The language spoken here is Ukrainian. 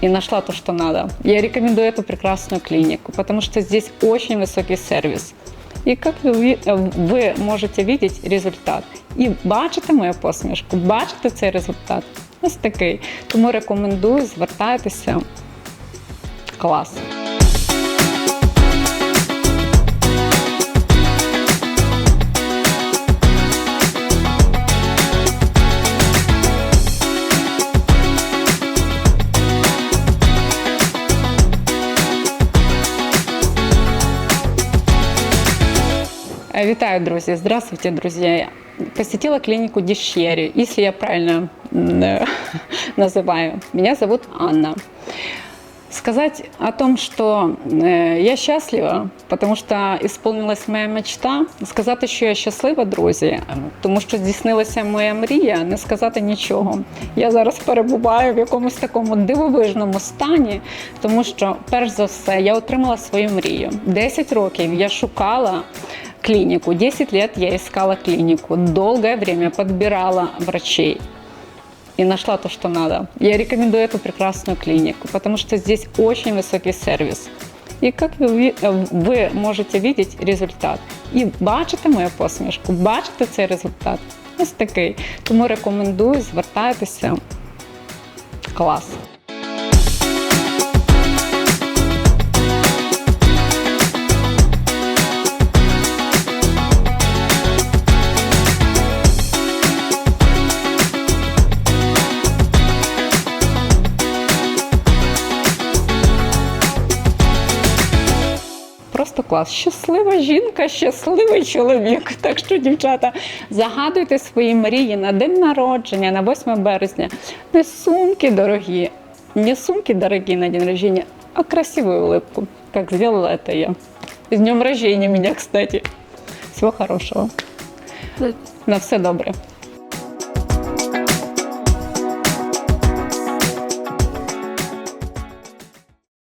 и нашла то, что надо. Я рекомендую эту прекрасную клинику, потому что здесь очень высокий сервис. І як ви, ви можете видеть результат. І бачите мою посмішку, бачите цей результат. Ось такий. Тому рекомендую, звертайтеся. Клас. Витаю, друзья. Здравствуйте, друзья. Посетила клинику Дещери, если я правильно м, э, называю. Меня зовут Анна. Сказать о том, что э, я счастлива, потому що исполнилась моя мечта. Сказати, що я щаслива, друзі, тому що здійснилася моя мрія, не сказати нічого. Я зараз перебуваю в якомусь такому дивовижному стані, тому що, перш за все, я отримала свою мрію. 10 років я шукала клинику, 10 лет я искала клинику, долгое время подбирала врачей и нашла то, что надо. Я рекомендую эту прекрасную клинику, потому что здесь очень высокий сервис. І як ви, е, ви можете видіти результат. І бачите мою посмішку, бачите цей результат. Ось такий. Тому рекомендую, звертайтеся. Клас. Просто клас. Щаслива жінка, щасливий чоловік. Так що, дівчата, загадуйте свої мрії на день народження, на 8 березня. Не сумки дорогі, не сумки дорогі на день рождения, а красивую улыбку, как сделала это я. С днем рождения меня, кстати. Всего хорошего. На все добре.